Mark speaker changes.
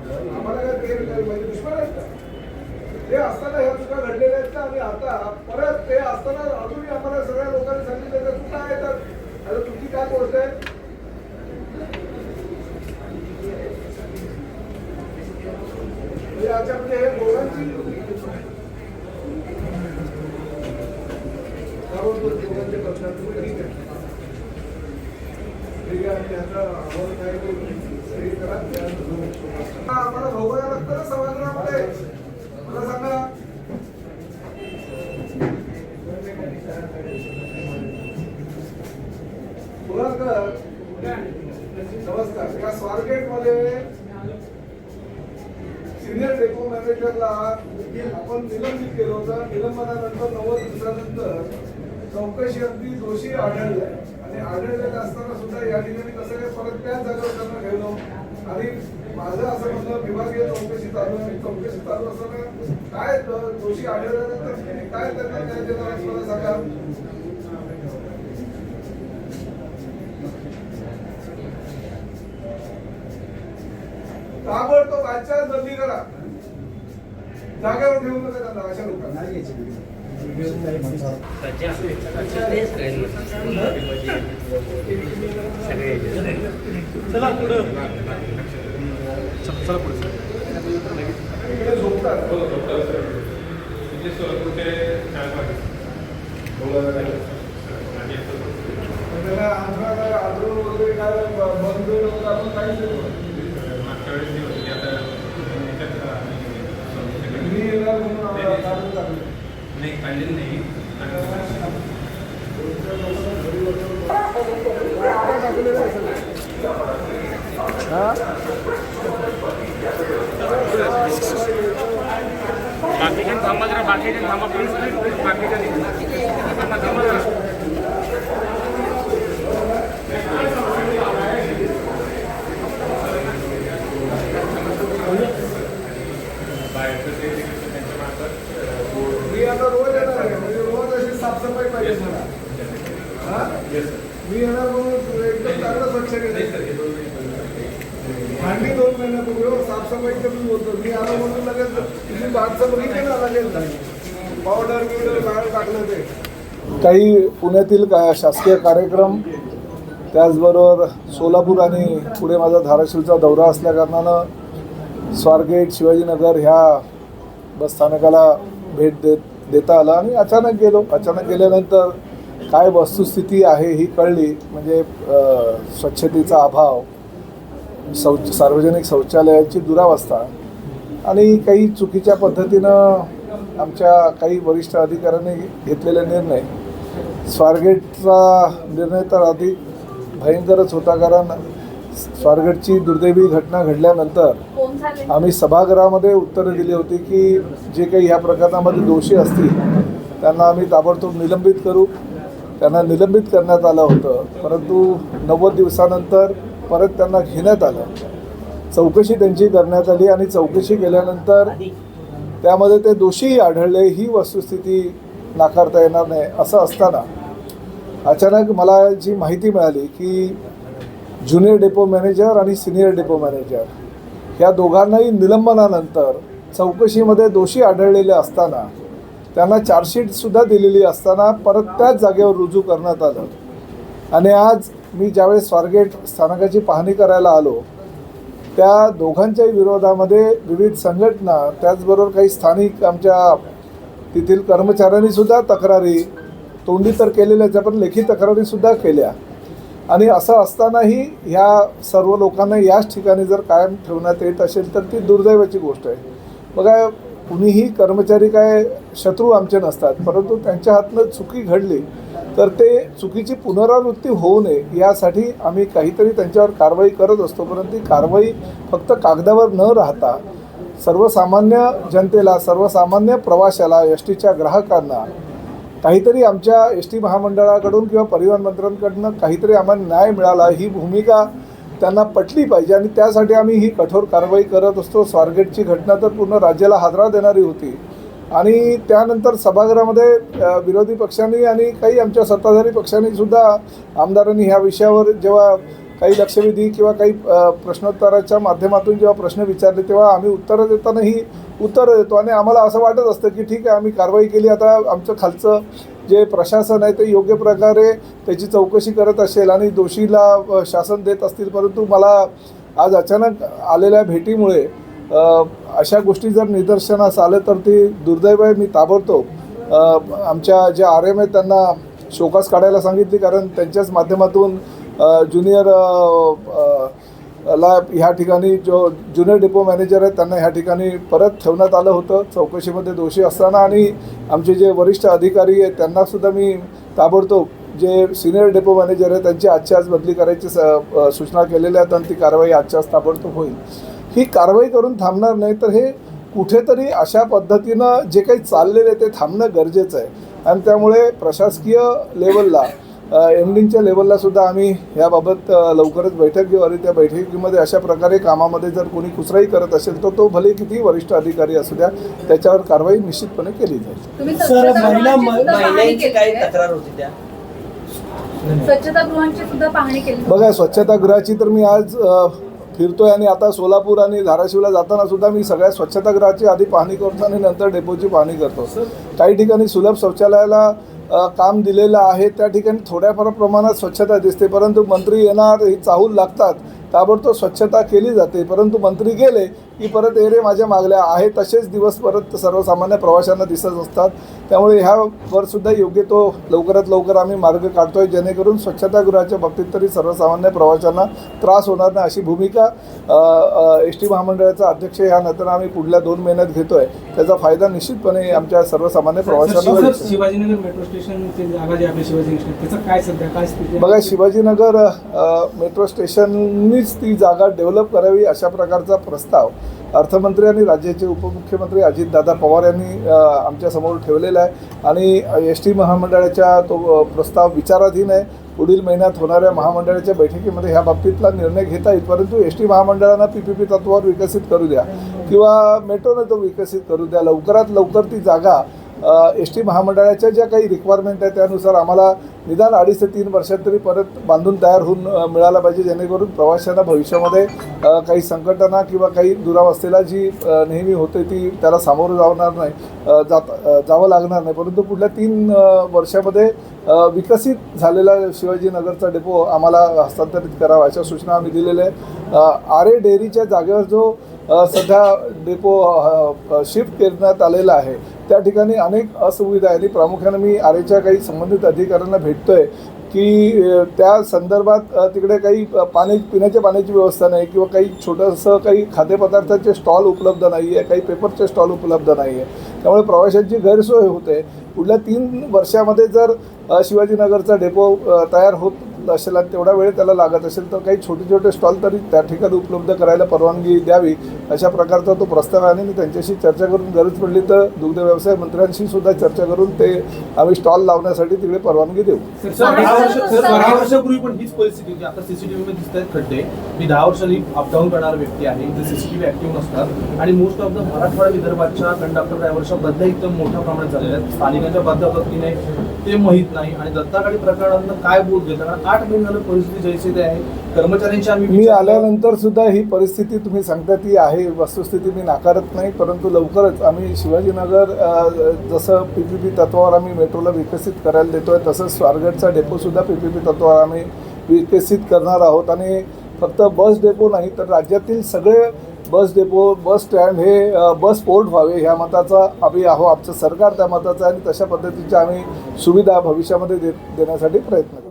Speaker 1: आम्हाला काय ते म्हणजे दुश्मन आहेत का? ते असताना ह्या चुका घडलेल्या आहेत ना आणि आता परत ते असताना अजूनही आम्हाला सगळ्या लोकांनी सांगितलं त्या चुका आहेत आता तुमची काय गोष्ट आहे? म्हणजे याच्यामध्ये हे दोघांची दोघांचे पक्षात ठीक आहे. ठीक आहे त्याचा आवड काय करू आम्हाला भोगायला लागतं ना सभागृहामध्ये मला सांगा मुलांकर नमस्कार. या स्वारगेटमध्ये सिनियर डेपो मॅनेजरला आपण निलंबित केलं होतं निलंबनानंतर नव्वद दिवसानंतर चौकशी अगदी दोषी आढळले आणि आढळलेलं असताना सुद्धा या ठिकाणी कसं काय परत त्याच जागेवर त्यांना ठेवलं आणि माझं असं म्हणणं विभागीय चौकशी चालू आहे चौकशी चालू असताना काय दोषी आढळल्यानंतर काय त्यांना न्याय देणार आहे मला सांगा. ताबडतोब आजच्या बदली करा जागेवर ठेवू नका त्यांना अशा लोकांना. इकडे झोपतात त्याला आंध्राला आंध्र वगैरे काय बंद वगैरे आपण काहीच नाही बोलत. मी येणार म्हणून आम्हाला काढून टाकलं.
Speaker 2: नाही काढलेलं नाही. बाकीच्या थांबा जरा बाकीच्या थांबा प्लीज प्लीज बाकीच्या थांबा थांबा जरा
Speaker 1: मी आता रोज येणार आहे म्हणजे रोज अशी साफसफाई पाहिजे मला मी येणार म्हणून एकदम चांगलं स्वच्छ केलं भांडी दोन महिन्यापूर्वी हो, साफसफाईचं मी बोलतो. मी आलो म्हणून लगेच बाथसब नाही ना लगेच पावडर बिवडर बाहेर टाकलं ते. काही पुण्यातील का शासकीय कार्यक्रम त्याचबरोबर सोलापूर आणि पुढे माझा धाराशिवचा दौरा असल्याकारणानं स्वारगेट शिवाजीनगर ह्या बसस्थानकाला भेट देत देता आला आणि अचानक गेलो. अचानक गेल्यानंतर काय वस्तुस्थिती आहे ही कळली म्हणजे स्वच्छतेचा अभाव शौच सार्वजनिक शौचालयाची दुरावस्था आणि काही चुकीच्या पद्धतीनं आमच्या काही वरिष्ठ अधिकाऱ्यांनी घेतलेले निर्णय. स्वारगेटचा निर्णय तर अधिक भयंकरच होता कारण स्वारगेटची दुर्दैवी घटना घडल्यानंतर आम्ही सभागृहामध्ये उत्तरं दिली होती की जे काही ह्या प्रकरणामध्ये दोषी असतील त्यांना आम्ही ताबडतोब निलंबित करू. त्यांना निलंबित करण्यात आलं होतं. परंतु नव्वद दिवसानंतर परत त्यांना घेण्यात आलं. चौकशी त्यांची करण्यात आली आणि चौकशी केल्यानंतर त्यामध्ये ते दोषीही आढळले ही वस्तुस्थिती नाकारता येणार नाही असं असताना अचानक मला जी माहिती मिळाली की ज्युनियर डेपो मॅनेजर आणि सिनियर डेपो मॅनेजर या दोघांनाही निलंबनानंतर चौकशीमध्ये दोषी आढळलेले असताना त्यांना चार्जशीटसुद्धा दिलेली असताना परत त्याच जागेवर रुजू करण्यात आलं. आणि आज मी ज्यावेळेस स्वारगेट स्थानकाची पाहणी करायला आलो त्या दोघांच्याही विरोधामध्ये विविध संघटना त्याचबरोबर काही स्थानिक आमच्या तेथील कर्मचाऱ्यांनीसुद्धा तक्रारी तोंडी तर केलेल्याच पण लेखी तक्रारीसुद्धा केल्या. आणि असं असतानाही ह्या सर्व लोकांना याच ठिकाणी जर कायम ठेवण्यात येत असेल तर ती दुर्दैवाची गोष्ट आहे. बघा कुणीही कर्मचारी काय शत्रू आमचे नसतात. परंतु त्यांच्या हातनं चुकी घडली तर ते चुकीची पुनरावृत्ती होऊ नये यासाठी आम्ही काहीतरी त्यांच्यावर कारवाई करत असतो. परंतु ती कारवाई फक्त कागदावर न राहता सर्वसामान्य जनतेला सर्वसामान्य प्रवाशाला एस टीच्या ग्राहकांना काहीतरी आमच्या एस टी महामंडळाकडून किंवा परिवहन मंत्र्यांकडनं काहीतरी आम्हाला न्याय मिळाला. ही भूमिका त्यांना पटली पाहिजे आणि त्यासाठी आम्ही ही कठोर कारवाई करत असतो. स्वारगेटची घटना तर पूर्ण राज्याला हादरा देणारी होती. आणि त्यानंतर सभागृहामध्ये विरोधी पक्षांनी आणि काही आमच्या सत्ताधारी पक्षांनी सुद्धा आमदारांनी ह्या विषयावर जेव्हा काही लक्षवेधी किंवा काही प्रश्नोत्तराच्या माध्यमातून जेव्हा प्रश्न विचारले तेव्हा आम्ही उत्तरं देतानाही उत्तरं देतो. आणि आम्हाला असं वाटत असतं की ठीक आहे आम्ही कारवाई केली. आता आमचं खालचं जे प्रशासन आहे ते योग्य प्रकारे त्याची चौकशी करत असेल आणि दोषीला शासन देत असतील. परंतु मला आज अचानक आलेल्या भेटीमुळे अशा गोष्टी जर निदर्शनास आलं तर ती दुर्दैव आहे मी ताबडतोब आमच्या जे आर एम आहे त्यांना शोकास काढायला सांगितली कारण त्यांच्याच माध्यमातून ज्युनियर ला ह्या ठिकाणी जो ज्युनियर डेपो मॅनेजर आहेत त्यांना ह्या ठिकाणी परत ठेवण्यात आलं होतं. चौकशीमध्ये दोषी असताना आणि आमचे जे वरिष्ठ अधिकारी आहेत त्यांनासुद्धा मी ताबडतोब जे सिनियर डेपो मॅनेजर आहेत त्यांची आजच्या आज बदली करायची स सूचना केलेल्या आहेत आणि ती कारवाई आजच्याच ताबडतोब होईल. ही कारवाई करून थांबणार नाही तर हे कुठेतरी अशा पद्धतीनं जे काही चाललेलं आहे ते थांबणं गरजेचं आहे. आणि त्यामुळे प्रशासकीय लेवलला एम डीच्या लेवलला सुद्धा आम्ही याबाबत लवकरच बैठक घेऊ आणि त्या बैठकीमध्ये अशा प्रकारे कामामध्ये जर कोणी कुचराई करत असेल तर तो भले किती वरिष्ठ अधिकारी असू द्या त्याच्यावर कारवाई निश्चितपणे केली जाईल.
Speaker 3: तुम्ही
Speaker 4: सर,
Speaker 3: स्वच्छता
Speaker 4: महिला-
Speaker 3: गृहांची सुद्धा पाहणी केली आहे.
Speaker 4: तक्रार होती त्या.
Speaker 3: स्वच्छता गृहांची सुद्धा पाहणी केली.
Speaker 1: बघा स्वच्छतागृहाची तर मी आज फिरतोय आणि आता सोलापूर आणि धाराशिवला जाताना सुद्धा मी सगळ्या स्वच्छतागृहाची आधी पाहणी करतो आणि नंतर डेपोची पाहणी करतो. काही ठिकाणी सुलभ शौचालयाला काम दिलेलं आहे त्या ठिकाणी थोड्याफार प्रमाणात स्वच्छता दिसते परंतु मंत्री येणार ही चाहूल लागतात ताबडतोब स्वच्छता केली जाते परंतु मंत्री गेले की परत एरे माझ्या मागल्या आहे. तसेच दिवस परत सर्वसामान्य प्रवाशांना दिसत असतात. त्यामुळे ह्यावर सुद्धा योग्य तो लवकरात लवकर आम्ही मार्ग काढतोय जेणेकरून स्वच्छतागृहाच्या बाबतीत तरी सर्वसामान्य प्रवाशांना त्रास होणार नाही अशी भूमिका एस टी महामंडळाचा अध्यक्ष ह्यानंतर आम्ही पुढल्या दोन महिन्यात घेतोय. त्याचा फायदा निश्चितपणे आमच्या सर्वसामान्य प्रवाशांना
Speaker 5: शिवाजीनगर मेट्रो स्टेशनची जागा जी आपली शिवाजी स्टेशन त्याचं काय सध्या काय?
Speaker 1: बघा शिवाजीनगर मेट्रो स्टेशननीच ती जागा डेव्हलप करावी अशा प्रकारचा प्रस्ताव अर्थमंत्री आणि राज्याचे उपमुख्यमंत्री अजितदादा पवार यांनी आमच्यासमोर ठेवलेला आहे. आणि एस टी महामंडळाच्या तो प्रस्ताव विचाराधीन आहे. पुढील महिन्यात होणाऱ्या महामंडळाच्या बैठकीमध्ये ह्या बाबतीतला निर्णय घेता येईल. परंतु एस टी महामंडळानं पी पी पी तत्वावर विकसित करू द्या. किंवा मेट्रोनं तो विकसित करू द्या. लवकरात लवकर ती जागा एस टी महामंडळाच्या ज्या काही रिक्वायरमेंट आहेत त्यानुसार आम्हाला निदान अडीच ते तीन वर्षात तरी परत बांधून तयार होऊन मिळाला पाहिजे जेणेकरून प्रवाशांना भविष्यामध्ये काही संकटांना किंवा काही दुरावस्थेला जी नेहमी होते ती त्याला सामोरं जावणार नाही जात जावं लागणार नाही. परंतु पुढल्या तीन वर्षामध्ये विकसित झालेला शिवाजीनगरचा डेपो आम्हाला हस्तांतरित करावा अशा सूचना आम्ही दिलेल्या आहेत. आरे डेअरीच्या जागेवर जो सध्या डेपो शिफ्ट करण्यात आलेला आहे त्या ठिकाणी अनेक असुविधा आहे आणि प्रामुख्याने मी आरेच्या काही संबंधित अधिकाऱ्यांना भेटतोय की त्या संदर्भात तिकडे काही पाणी पिण्याच्या पाण्याची व्यवस्था नाही किंवा काही छोटंसं काही खाद्यपदार्थाचे स्टॉल उपलब्ध नाही आहे काही पेपरचे स्टॉल उपलब्ध नाही आहे त्यामुळे प्रवाशांची गैरसोय होते. पुढल्या तीन वर्षामध्ये जर शिवाजीनगरचा डेपो तयार होत असेल आणि तेवढा वेळ त्याला लागत असेल तर काही छोटे छोटे स्टॉल तरी त्या ठिकाणी उपलब्ध करायला परवानगी द्यावी अशा प्रकारचा तो प्रस्ताव आहे आणि मी त्यांच्याशी चर्चा करून गरज पडली तर दुग्ध व्यवसाय मंत्र्यांशी सुद्धा चर्चा करून ते आम्ही स्टॉल लावण्यासाठी तिकडे परवानगी देऊ
Speaker 6: दहा वर्षापूर्वी पण हीच परिस्थिती होती आता सीसीटीव्ही मध्ये दिसत आहेत खड्डे मी दहा वर्षांनी अपडाऊन करणारा व्यक्ती आहे इथे सीसीटीव्ही ऍक्टिव्ह नसतात आणि मोस्ट ऑफ द मराठवाडा विदर्भाच्या कंडक्टर ड्रायव्हरच्या बदल्या एकदम मोठ्या प्रमाणात झालेल्या आहेत स्थानिकांच्या बदल्या होतात की नाही ते माहीत नाही आणि दत्तागाडी प्रकरणानं काय बोध घेतात कारण आठ महिने झालं परिस्थिती जैसे ते आहे. कर्मचाऱ्यांची आम्ही
Speaker 1: मी. आल्यानंतर सुद्धा ही परिस्थिती तुम्ही सांगता ती आहे. वस्तुस्थिती मी नाकारत नाही परंतु लवकरच आम्ही शिवाजीनगर जसं पी पी पी तत्वावर आम्ही मेट्रोला विकसित करायला देतोय तसंच स्वारगेटचा डेपोसुद्धा पी पी पी तत्वावर आम्ही विकसित करणार आहोत. आणि फक्त बस डेपो नाही तर राज्यातील सगळे बस डेपो बस स्टँड हे बस पोर्ट व्हावे ह्या मताचा आम्ही आहो आमचं सरकार त्या मताचं आहे आणि तशा पद्धतीच्या आम्ही सुविधा भविष्यामध्ये दे देण्यासाठी प्रयत्न करू